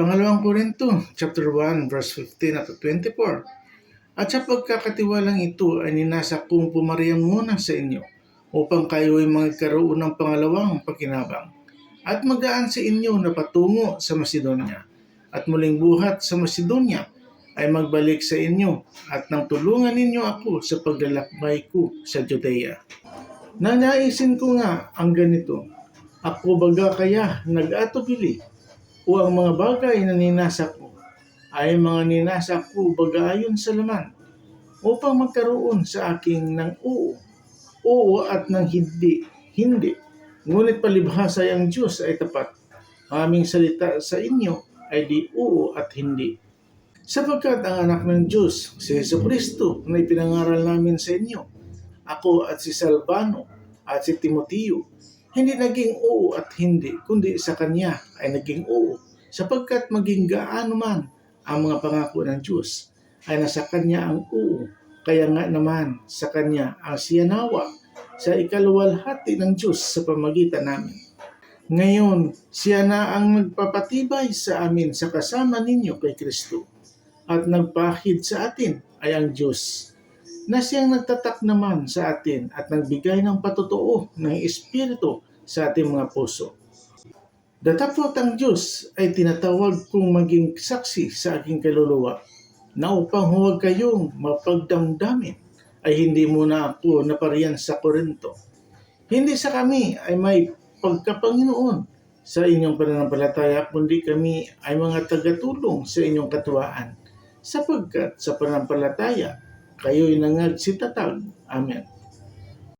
Pangalawang Korinto, chapter 1, verse 15 at 24. At sa pagkakatiwalang ito ay ninasa kong pumariyang muna sa inyo upang kayo ay magkaroon ng pangalawang pakinabang at magaan sa inyo na patungo sa Macedonia at muling buhat sa Macedonia ay magbalik sa inyo at nang tulungan ninyo ako sa paglalakbay ko sa Judea. Nanaisin ko nga ang ganito, ako baga kaya nag-atubili o ang mga bagay na ninasa ko ay mga ninasa ko baga ayon sa laman upang magkaroon sa aking ng oo, oo at ng hindi, hindi. Ngunit palibhasa ang Diyos ay tapat. Aming salita sa inyo ay di oo at hindi. Sapagkat ang anak ng Diyos, si Yesu Kristo, na ipinangaral namin sa inyo, ako at si Salvano at si Timoteo, hindi naging oo at hindi, kundi sa Kanya ay naging oo, sapagkat maging gaano man ang mga pangako ng Diyos, ay nasa Kanya ang oo, kaya nga naman sa Kanya ang siyanawa sa ikaluwalhati ng Diyos sa pamagitan namin. Ngayon, siya na ang nagpapatibay sa amin sa kasama ninyo kay Kristo. At nagpahid sa atin ay ang Diyos na siyang nagtatak naman sa atin at nagbigay ng patotoo ng Espiritu sa ating mga puso. Datapot ang Diyos ay tinatawag kong maging saksi sa aking kaluluwa na upang huwag kayong mapagdamdamin ay hindi muna ako napariyan sa Korinto. Hindi sa kami ay may pagkapanginoon sa inyong pananampalataya, kundi kami ay mga tagatulong sa inyong katuwaan sapagkat sa pananampalataya kayo'y nangagsitatag. Amen.